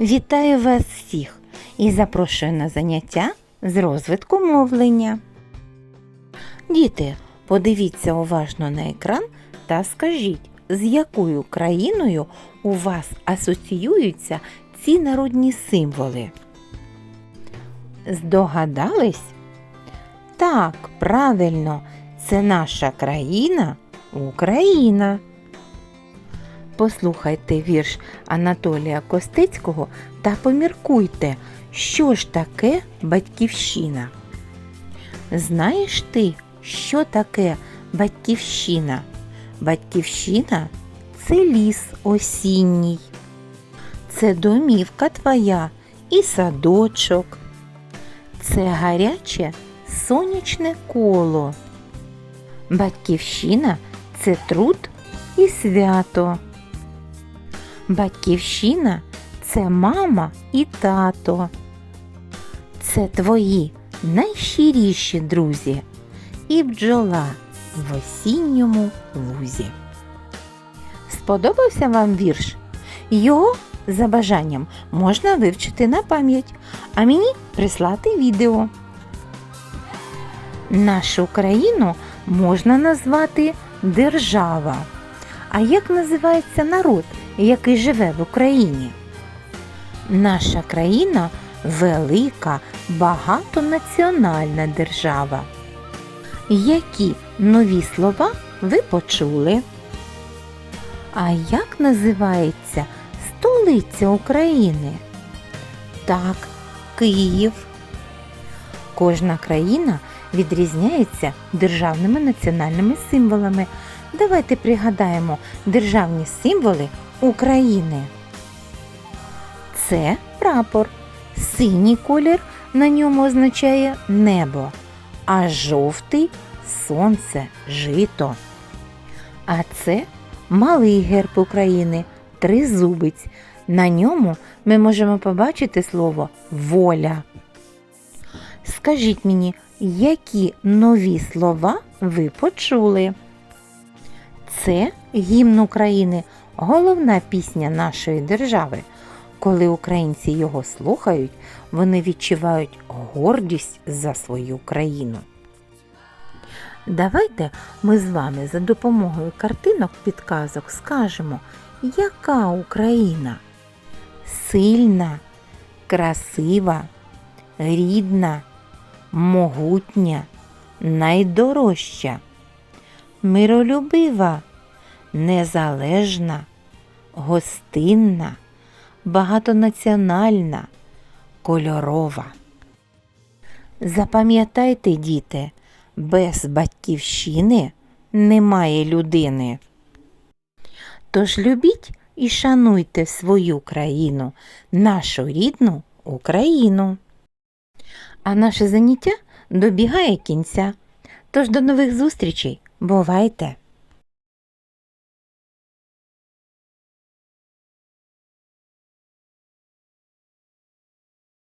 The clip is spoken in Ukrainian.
Вітаю вас всіх і запрошую на заняття з розвитку мовлення. Діти, подивіться уважно на екран та скажіть, з якою країною у вас асоціюються ці народні символи? Здогадались? Так, правильно, це наша країна Україна. Послухайте вірш Анатолія Костецького та поміркуйте, що ж таке батьківщина. Знаєш ти, що таке батьківщина? Батьківщина це ліс осінній. Це домівка твоя і садочок. Це гаряче сонячне коло. Батьківщина це труд і свято. Батьківщина це мама і тато. Це твої найщиріші друзі і бджола в осінньому лузі. Сподобався вам вірш? Його за бажанням можна вивчити на пам'ять, а мені прислати відео. Нашу країну можна назвати держава. А як називається народ, який живе в Україні? Наша країна велика, багатонаціональна держава. Які нові слова ви почули? А як називається столиця України? Так, Київ. Кожна країна відрізняється державними національними символами. Давайте пригадаємо державні символи України. Це прапор. Синій колір на ньому означає небо, а жовтий сонце, жито. А це малий герб України тризубець. На ньому ми можемо побачити слово воля. Скажіть мені, які нові слова ви почули? Це гімн України, головна пісня нашої держави. Коли українці його слухають, вони відчувають гордість за свою країну. Давайте ми з вами за допомогою картинок підказок скажемо, яка Україна сильна, красива, рідна, могутня, найдорожча, миролюбива, незалежна, гостинна, багатонаціональна, кольорова. Запам'ятайте, діти, без батьківщини немає людини. Тож любіть і шануйте свою країну, нашу рідну Україну. А наше заняття добігає кінця. Тож до нових зустрічей. Бувайте!